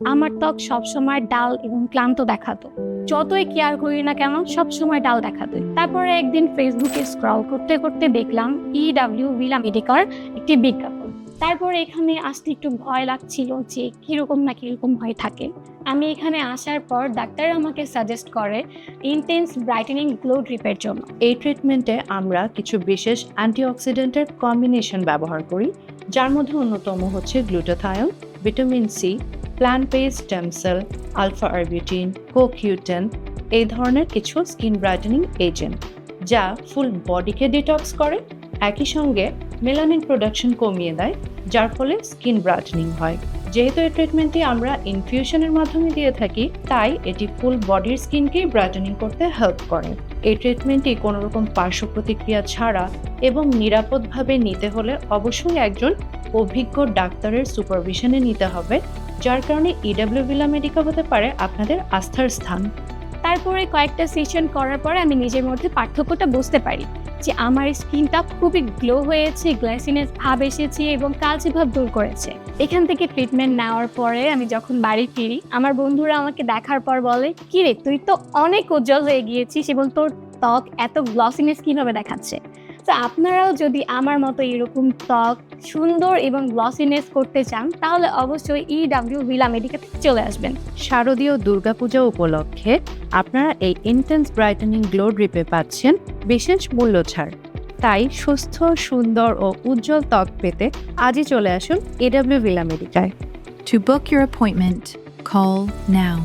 আমার ত্বক সবসময় ডাল এবং ক্লান্ত দেখাতো। যতই কেয়ার করি না কেন সবসময় ডাল দেখাতো তারপরে একদিন ফেসবুকে স্ক্রল করতে করতে দেখলাম ইডাব্লিউ ভিলা মেডিকার একটি বিজ্ঞাপন। তারপর এখানে আসতে একটু ভয় লাগছিল যে, কীরকম না কীরকম হয়ে থাকে। আমি এখানে আসার পর ডাক্তার আমাকে সাজেস্ট করে ইন্টেন্স ব্রাইটেনিং গ্লো ড্রিপের জন্য। এই ট্রিটমেন্টে আমরা কিছু বিশেষ অ্যান্টিঅক্সিডেন্টের কম্বিনেশন ব্যবহার করি, যার মধ্যে অন্যতম হচ্ছে glutathione vitamin C plant base stem alpha arbutin co Q ten এই ধরনের কিছু স্কিন ব্রাইটেনিং এজেন্ট যা ফুল বডিকে ডিটক্স করে, একই সঙ্গে মেলানিন প্রোডাকশন কমিয়ে দেয়, যার ফলে স্কিন ব্রাইটেনিং হয়। যেহেতু এই ট্রিটমেন্টটি আমরা ইনফিউশনের মাধ্যমে দিয়ে থাকি, তাই এটি ফুল বডির স্কিনকেই ব্রাইটেনিং করতে হেল্প করে। এই ট্রিটমেন্টটি কোনো রকম পার্শ্ব প্রতিক্রিয়া ছাড়া এবং নিরাপদভাবে নিতে হলে অবশ্যই একজন অভিজ্ঞ ডাক্তারের সুপারভিশনে নিতে হবে, যার কারণে ইডাব্লিউ ভিলা মেডিকা হতে পারে আপনাদের আস্থার স্থান। তারপরে কয়েকটা সেশন করার পরে আমি নিজের মধ্যে পার্থক্যটা বুঝতে পারি। যে আমার স্কিনটা খুবই গ্লো হয়েছে গ্লাসিনেস ভাব এসেছে এবং কালচে ভাব দূর করেছে। এখান থেকে ট্রিটমেন্ট নেওয়ার পরে আমি যখন বাড়ি ফিরি, আমার বন্ধুরা আমাকে দেখার পর বলে, কিরে, তুই তো অনেক উজ্জ্বল হয়ে গিয়েছিস এবং তোর ত্বক এত গ্লসিনেস কীভাবে দেখাচ্ছে? তো আপনারাও যদি আমার মতো এরকম ত্বক সুন্দর এবং গ্লসিনেস করতে চান তাহলে অবশ্যই ইডাব্লিউ ভিলা মেডিকাতে চলে আসবেন। শারদীয় দুর্গাপূজা উপলক্ষে আপনারা এই ইন্টেন্স ব্রাইটেনিং গ্লো ড্রিপে পাচ্ছেন বিশেষ মূল্য ছাড়। তাই সুস্থ সুন্দর ও উজ্জ্বল ত্বক পেতে আজই চলে আসুন এডাব্লিউ ভিলা মেডিকায় To book your appointment, call now.